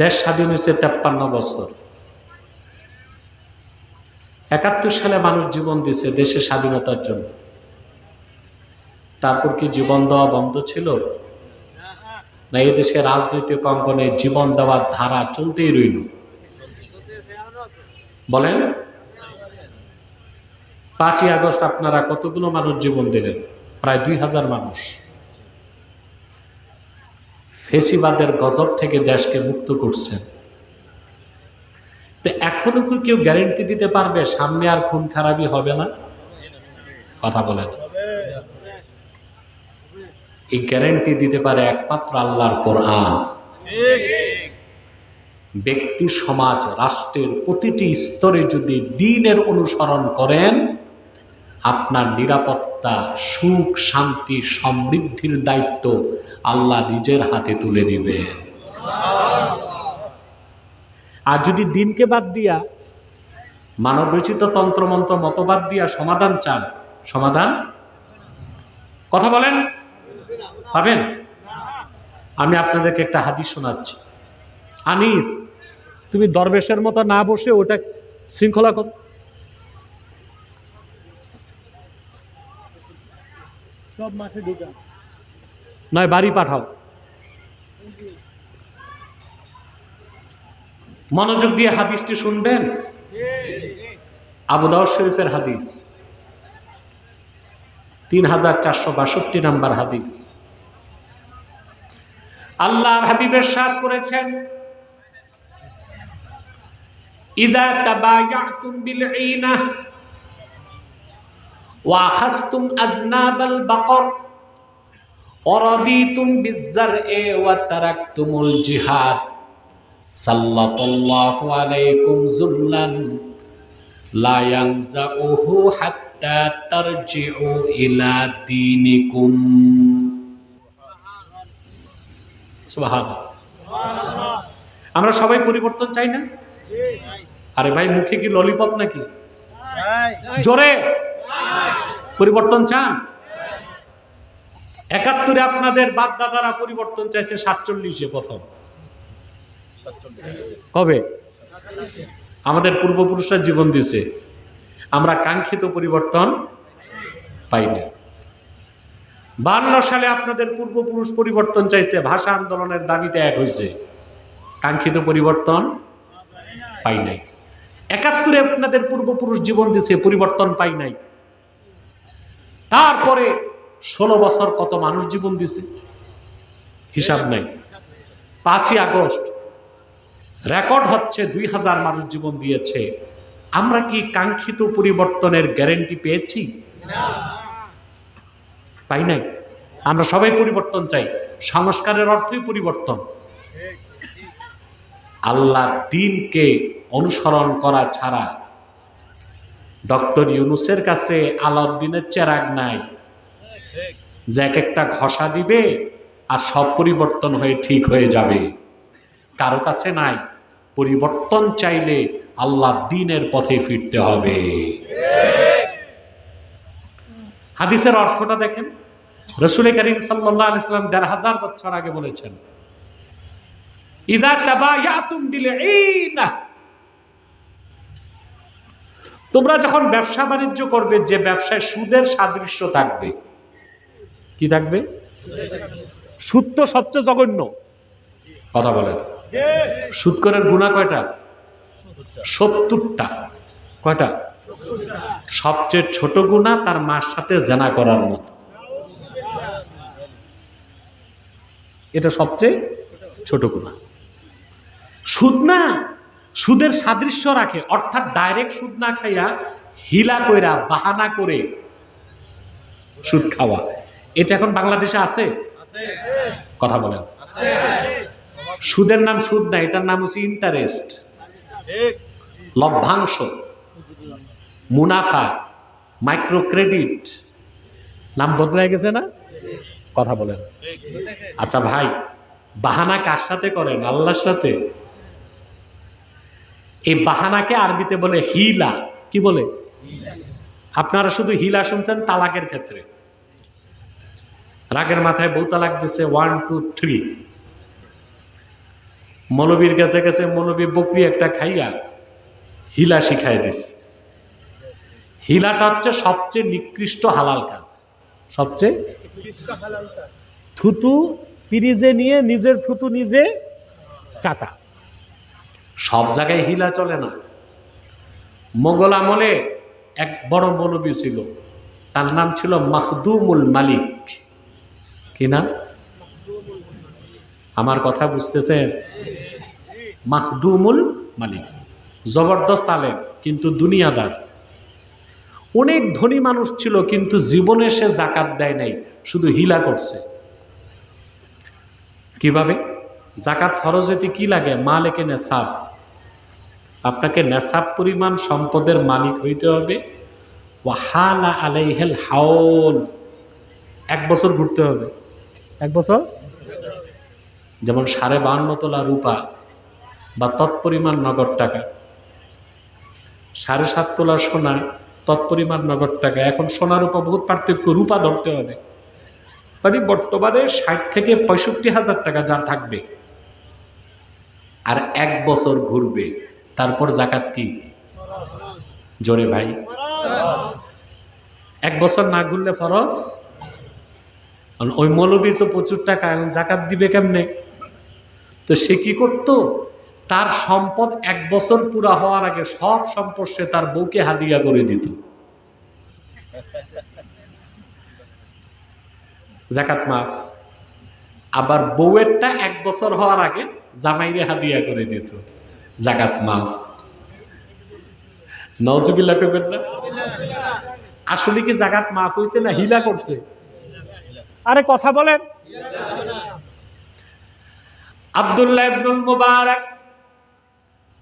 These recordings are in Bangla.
দেশ স্বাধীন হয়েছে তেপ্পান্ন বছর। একাত্তর সালে মানুষ জীবন দিছে দেশের স্বাধীনতার জন্য। তারপর কি জীবন দেওয়া বন্ধ ছিল? না, এই দেশে রাজনৈতিক অঙ্গনে জীবন দেওয়ার ধারা চলতেই রইল। বলেন, পাঁচই আগস্ট আপনারা কতগুলো মানুষ জীবন দিলেন? প্রায় দুই হাজার মানুষ। ফেসিবাদের গজব থেকে দেশকে মুক্ত করছেন তো এখনও কি কেউ গ্যারেন্টি দিতে পারবে সামনে আর খুন খারাপই হবে না? কথা বলেন। এই গ্যারেন্টি দিতে পারে একমাত্র আল্লাহর কোরআন। ব্যক্তি, সমাজ, রাষ্ট্রের প্রতিটি স্তরে যদি দিনের অনুসরণ করেন আপনার নিরাপত্তা, সুখ, শান্তি, সমৃদ্ধির দায়িত্ব আল্লাহ নিজের হাতে তুলে নেবেন। আর যদি দিনকে বাদ দিয়া মানব রচিত তন্ত্রমন্ত্র মতবাদ দিয়া সমাধান চান, সমাধান? কথা বলেন? পাবেন? আমি আপনাদেরকে একটা হাদিস শোনাচ্ছি। আনিস, তুমি দরবেশের মতো না বসে ওটা শৃঙ্খলা কর। সব মাঠে ঢুকা নয়, বাড়ি পাঠাও। মনোযোগ দিয়ে হাদিসটি শুনবেন? আবু দাউদ শরীফের হাদিস। তিন হাজার চারশো বাষট্টি নাম্বার হাদিস। আল্লাহ হাবিবের সাথ করেছেন, ইদা তাবায়াতুম বিল ঈনাহ ওয়া আখাযতুম আযনাবাল বাকর। অরদিতুম বিজ্জারএ ওয়া তারাকতুমুল জিহাদ। সাল্লাল্লাহু আলাইকুম যুল্লান লা ইয়ানজাউহু হাত্তা তারজিউ ইলা দীনিকুম। সুবহানাল্লাহ। আমরা সবাই পরিবর্তন চাই না? আরে ভাই মুখে কি ললিপপ নাকি? জোরে। পরিবর্তন চান? একাত্তরে আপনাদের বাপদাদারা পরিবর্তন চাইছে সাতচল্লিশে প্রথম। কবে? আমাদের পূর্বপুরুষরা জীবন দিছে। আমরা কাঙ্ক্ষিত পরিবর্তন পাই না। বান্ন সালে আপনাদের পূর্বপুরুষ পরিবর্তন চাইছে, ভাষা আন্দোলনের দাবিতে এক হয়েছে কাঙ্ক্ষিত পরিবর্তন পাই নাই। একাত্তরে আপনাদের পূর্বপুরুষ জীবন দিছে, পরিবর্তন পাই নাই। তারপরে ষোলো বছর কত মানুষ জীবন দিছে? হিসাব নাই। পাঁচই আগস্ট, রেকর্ড হচ্ছে দুই হাজার মানুষ জীবন দিয়েছে। আমরা কি কাঙ্ক্ষিত পরিবর্তনের গ্যারেন্টি পেয়েছি? পাই নাই। আমরা সবাই পরিবর্তন চাই। সংস্কারের অর্থই পরিবর্তন। আল্লাহ দিনকে অনুসরণ করা ছাড়া ডক্টর ইউনুসের কাছে আলাউদ্দিনের চেরাগ নাই। যে এক একটা ঘষা দিবে আর সব পরিবর্তন হয়ে ঠিক হয়ে যাবে। কারও কাছে নাই। পরিবর্তন চাইলে আল্লাহ দিনের পথে ফিরতে হবে। হাদিসের অর্থটা দেখেন। রসুল করিম সাল্লাহ দেড় হাজার বছর আগে বলেছেন, ইদা তাবায়াতুম বিল ঈনা তোমরা যখন ব্যবসা বাণিজ্য করবে, যে ব্যবসায় সুদের সাদৃশ্য থাকবে, কি থাকবে? সুদ তো সবচেয়ে জঘন্য। কথা বলেন। সুদ করার গুণা কয়টা? সত্তরটা। কয়টা? সবচেয়ে ছোট গুণা তার মার সাথে জেনা করার মতো। এটা সবচেয়ে ছোট গুণা। সুদ না? সুদের সাদৃশ্য রাখে অর্থাৎ ডাইরেক্ট সুদ না খাইয়া হিলা কইরা বাহানা করে সুদ খাওয়া। এটা এখন বাংলাদেশে আছে? কথা বলেন। সুদের নাম সুদ না এটার নাম হচ্ছে ইন্টারেস্ট লভ্যাংশ মুনাফা মাইক্রো ক্রেডিট নাম বদলে গেছে না? কথা বলেন। আচ্ছা ভাই বাহানা কার সাথে করেন? আল্লাহর সাথে? এই বাহানাকে আরবিতে বলে হিলা। কি বলে? আপনারা শুধু হিলা শুনছেন তালাকের ক্ষেত্রে। রাগের মাথায় বউ তালাক দিছে ওয়ান টু থ্রি মৌলবীর কাছে কাছে মৌলবী বকরি একটা খাইয়া হিলা শিখাই দিস। হিলাটা হচ্ছে সবচেয়ে নিকৃষ্ট হালাল কাজ। সবচেয়ে থুতু পিরিজে নিয়ে নিজের থুতু নিজে চাটা। সব জায়গায় হিলা চলে না। মোগল আমলে এক বড় মৌলবী ছিল, তার নাম ছিল মাহদুমুল মালিক। কি নাম? আমার কথা বুঝতেছেন? মাহদুমুল মালিক। জবরদস্ত আলেম, কিন্তু দুনিয়াদার। অনেক ধনী মানুষ ছিল, কিন্তু জীবনে সে জাকাত দেয় নাই, শুধু হিলা করছে। কীভাবে? জাকাত ফরজেতে কি লাগে? মালেকে নেশাব। আপনাকে নেশাব পরিমাণ সম্পদের মালিক হইতে হবে। ওয়াহালা আলাইহেল হাওল এক বছর ঘুরতে হবে। এক বছর? যেমন সাড়ে বাহান্ন তোলা রূপা বা তৎপরিমাণ নগদ টাকা। সাড়ে সাত তোলা সোনা তৎপরিমাণ নগদ টাকা। এখন সোনার রূপা বহুত পার্থক্য। রূপা ধরতে হবে। মানে বর্তমানে ষাট থেকে পঁয়ষট্টি হাজার টাকা যার থাকবে। আর এক বছর ঘুরবে, তারপর জাকাত কি? জোরে ভাই। এক বছর না ঘুরলে ফরজ? ওই মৌলবীর তো প্রচুর টাকা জাকাত দিবে কেমনে? তো সে কি করত? তার সম্পদ এক বছর পুরা হওয়ার আগে সব সম্পদ সে তার বউকে হাদিয়া করে দিত। জাকাত মাফ। আবার বউয়েরটা এক বছর হওয়ার আগে জামাইরে হাদিয়া করে দিত। জাকাত মাফ। নজবিল্লা করবেন না? আসলে কি জাকাত মাফ হয়েছে না হিলা করছে? আরে কথা বলেন। আব্দুল্লাহ ইবনুল মুবারক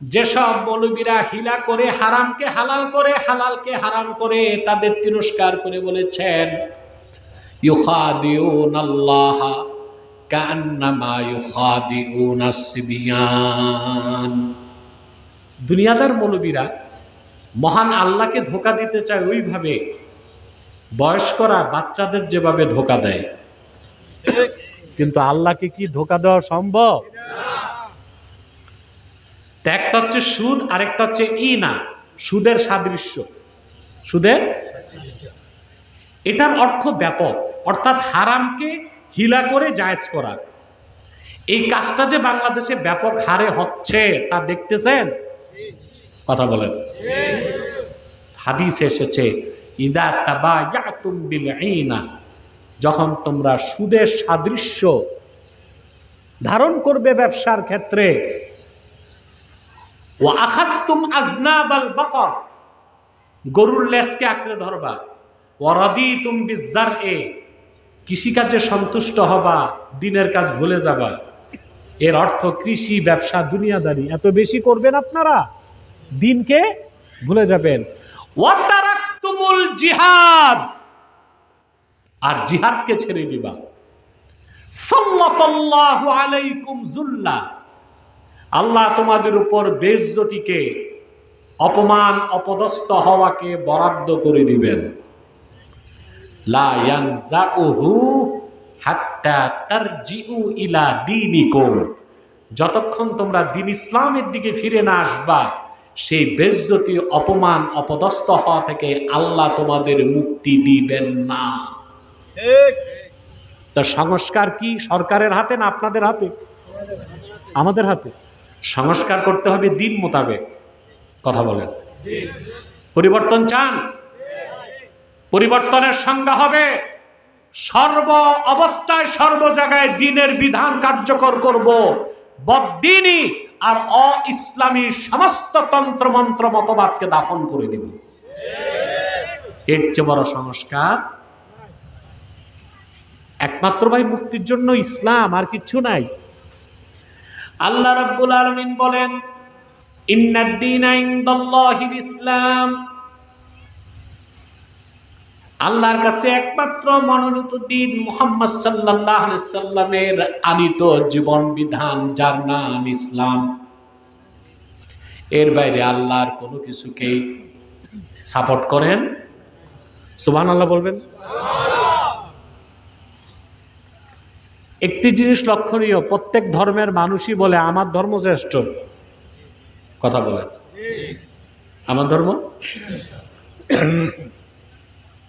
যেসব মৌলবীরা হিলা করে হারামকে হালাল করে হালালকে হারাম করে তাদের তিরস্কার করে বলেছেন ইউখাদিউন আল্লাহ দুনিয়াদার মৌলবীরা মহান আল্লাহকে ধোকা দিতে চায় ওইভাবে। বয়স্করা বাচ্চাদের যেভাবে ধোকা দেয়। কিন্তু আল্লাহকে কি ধোকা দেওয়া সম্ভব? একটা হচ্ছে সুদ, আরেকটা হচ্ছে ই না সুদের সাদৃশ্য। সুদের এটার অর্থ ব্যাপক, অর্থাৎ হারামকে হিলা করে জায়েজ করা। এই কাজটা যে বাংলাদেশে ব্যাপক হারে হচ্ছে, তা দেখতেছেন? কথা বলেন। হাদিস এসেছে, ইদা তাবা ইয়াতুম বিল আইনা যখন তোমরা সুদের সাদৃশ্য ধারণ করবে ব্যবসার ক্ষেত্রে। ও আখাস্তুম আজনাবাল বকর গরুর লেজকে আঁকড়ে ধরবা। ওরাদি তুম বিজার এ কৃষিকাজে সন্তুষ্ট হবা, দিনের কাজ ভুলে যাবা। এর অর্থ কৃষি, ব্যবসা, দুনিয়াদারি। এত বেশি করবেন আপনারা, দিনকে ভুলে যাবেন। ওয়াতারাক্তুমুল জিহাদ। আর জিহাদকে ছেড়ে দিবা। আল্লাহ তোমাদের উপর বেজ্জতিকে, অপমান, অপদস্থ হওয়াকে বরাদ্দ করে দিবেন লা ইয়ানজাউহু হাত্তা তারজিউ ইলা দীনিকুম। যতক্ষণ তোমরা দিন ইসলামের দিকে ফিরে না আসবা সেই বেজ্জতি অপমান অপদস্থ হওয়া থেকে আল্লাহ তোমাদের মুক্তি দিবেন না। তা সংস্কার কি সরকারের হাতে না আপনাদের হাতে? আমাদের হাতে। সংস্কার করতে হবে দিন মোতাবেক। কথা বলেন। পরিবর্তন চান? পরিবর্তনের সংজ্ঞা হবে, সর্ব অবস্থায় সর্ব জায়গায় দিনের বিধান কার্যকর করব বদিনী আর অ ইসলামী সমস্ত তন্ত্র মন্ত্র মতবাদকে দাফন করে দেব। এর চেয়ে বড় সংস্কার? একমাত্র ভাই মুক্তির জন্য ইসলাম আর কিছু নাই। আল্লাহ রাব্বুল আলামিন বলেন, ইন্নাদ-দীনা ইসলাম আল্লাহর কাছে একমাত্র মনোনীত দিন মুহাম্মদ আলাইহি সাল্লামের আনিত জীবন বিধান, যার নাম ইসলাম। এর বাইরে আল্লাহর কোনো কিছুকে সাপোর্ট করেন? সুবহানাল্লাহ বলবেন? একটি জিনিস লক্ষণীয়, প্রত্যেক ধর্মের মানুষই বলে, আমার ধর্ম শ্রেষ্ঠ। কথা বলেন। আমার ধর্ম?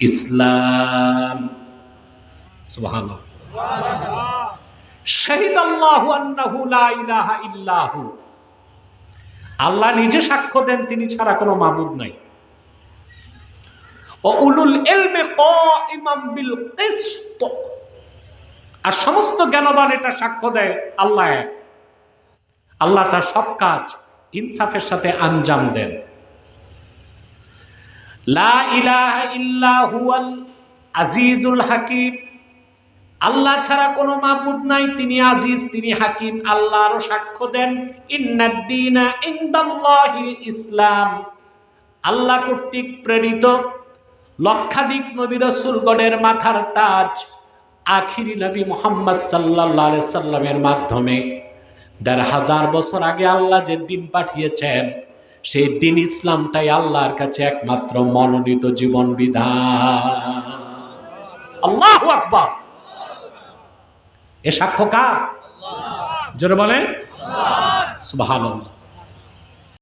ইসলাম। ইল্লাহু। আল্লাহ নিজে সাক্ষ্য দেন, তিনি ছাড়া কোনো মাবুদ নাই। ও এলমে আর সমস্ত জ্ঞানবান এটা সাক্ষ্য দেয়, আল্লাহ আল্লাহ তার সব কাজ ইনসাফের সাথে আঞ্জাম দেন। লা আজিজুল হাকিম। আল্লাহ ছাড়া কোনো মাবুদ নাই, তিনি আজিজ, তিনি হাকিম। আল্লাহরও সাক্ষ্য দেন ইসলাম। আল্লাহ কর্তৃক প্রেরিত লক্ষাধিক নবী রসুলগণের মাথার তাজ আখিরি নবী মোহাম্মদ সাল্লাহ সাল্লামের মাধ্যমে। দেড় হাজার বছর আগে আল্লাহ যে দিন পাঠিয়েছেন, সেই দিন ইসলামটাই আল্লাহর কাছে একমাত্র মনোনীত জীবন বিধান। আল্লাহ এ সাক্ষ্য কার? জোরে বলেন। সুবহানাল্লাহ।